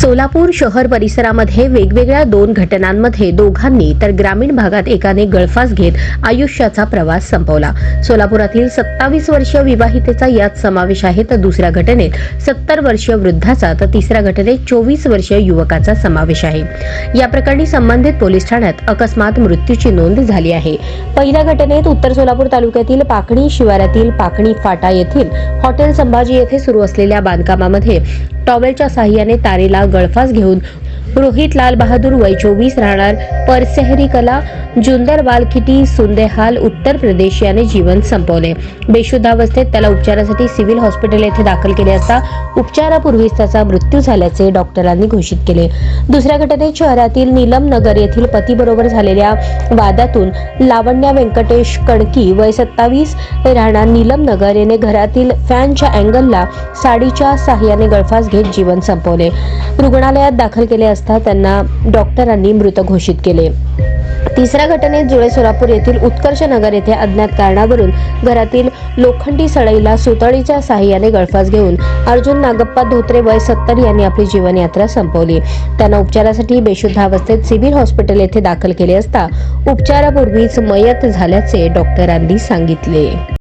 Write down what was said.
सोलापूर शहर परिसरामध्ये वेगवेगळ्या दोन घटनांमध्ये दोघांनी तर ग्रामीण भागात एकाने गळफास घेत आयुष्याचा प्रवास संपवला. सोलापुरातील सत्तावीस वर्षीय विवाहितेचा यात समावेश आहे तर दुसऱ्या घटनेत सत्तर वर्षीय वृद्धाचा तर तिसऱ्या घटनेत चोवीस वर्षीय युवकाचा समावेश आहे. या प्रकरणी संबंधित पोलीस ठाण्यात अकस्मात मृत्यूची नोंद झाली आहे. पहिल्या घटनेत उत्तर सोलापूर तालुक्यातील पाकणी शिवारातील पाकणी फाटा येथील हॉटेल संभाजी येथे सुरू असलेल्या बांधकामामध्ये टॉवेलच्या साह्याने तारेला गळफास घेऊन रोहित लाल बहादूर वय चोवीस राहणार परसेहरी कला जुंदर वालखिटी सुंदेहाल उत्तर प्रदेश याने जीवन संपवले. बेशुद्धावस्थेत त्याला उपचारासाठी सिव्हिल हॉस्पिटल येथे दाखल केले असता उपचारापूर्वीच त्याचा मृत्यू झाल्याचे डॉक्टरांनी घोषित केले. दुसऱ्या घटनेत शहरातील नीलम नगर येथील पतीबरोबर झालेल्या वादातून लावण्या व्यंकटेश कडकी वय सत्तावीस राहणार नीलम नगर याने घरातील फॅनच्या अँगलला साडीच्या साह्याने गळफास घेत जीवन संपवले. रुग्णालयात दाखल केले असता त्यांना डॉक्टरांनी मृत घोषित केले. तिसऱ्या घटनेत जुळे सोलापूर येथील उत्कर्ष नगर येथे अज्ञात कारणावरून घरातील लोखंडी सळईला सुतळीच्या सहाय्याने गळफास घेऊन अर्जुन नागप्पा धोत्रे वय सत्तर यांनी आपली जीवनयात्रा संपवली. त्यांना उपचारासाठी बेशुद्धावस्थेत सिव्हिल हॉस्पिटल येथे दाखल केले असता उपचारापूर्वीच मयत झाल्याचे डॉक्टरांनी सांगितले.